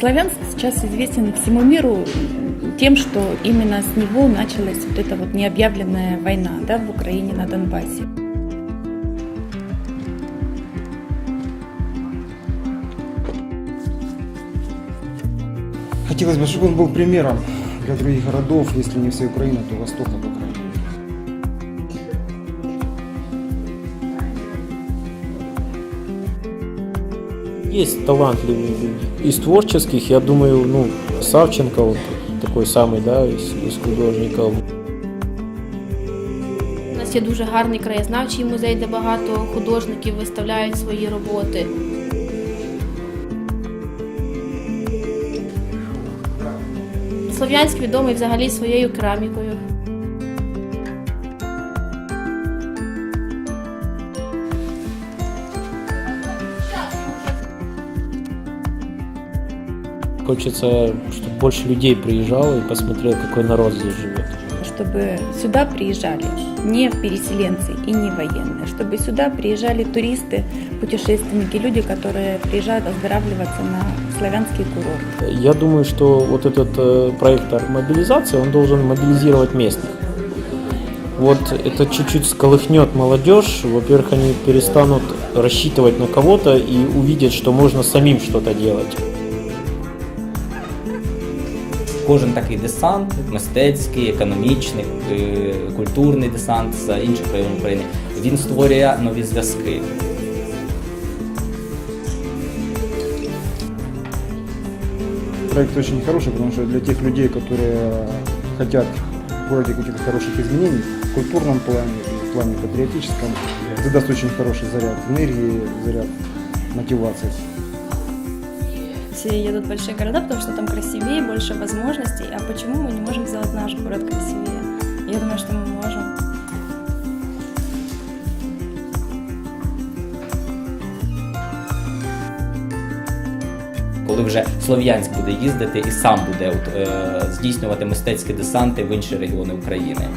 Славянск сейчас известен всему миру тем, что именно с него началась вот эта вот необъявленная война да, в Украине на Донбассе. Хотелось бы, чтобы он был примером для других городов, если не всей Украины, то Востока, по крайней мере. Есть талантливые люди. Из творческих, я думаю, ну, Савченко вот такой самый, да, из, из художников. У нас є дуже гарний краєзнавчий музей, де багато художників виставляють свої роботи. Слов'янськ відомий взагалі своєю керамікою. Хочется, чтобы больше людей приезжало и посмотрело, какой народ здесь живет. Чтобы сюда приезжали не переселенцы и не военные, чтобы сюда приезжали туристы, путешественники, люди, которые приезжают оздоравливаться на славянский курорт. Я думаю, что вот этот э, проект мобилизации, он должен мобилизировать местных. Вот это чуть-чуть сколыхнет молодежь. Во-первых, они перестанут рассчитывать на кого-то и увидят, что можно самим что-то делать. Кожен такий десант, мистецький, економічний, е, культурний десант з інших районів України, він створює нові зв'язки. Проект очень хороший, потому что для тех людей, которые хотят в городе каких-то хороших изменений в культурном плане, и в плане патриотическом, это даст очень хороший заряд энергии, заряд мотивации. Все едут в большие города, потому что там красивее, больше возможностей. А почему мы не можем сделать наш город красивее? Я думаю, что мы можем. Коли вже Слов'янськ буде їздити і сам буде е, здійснювати мистецькі десанти в інші регіони України.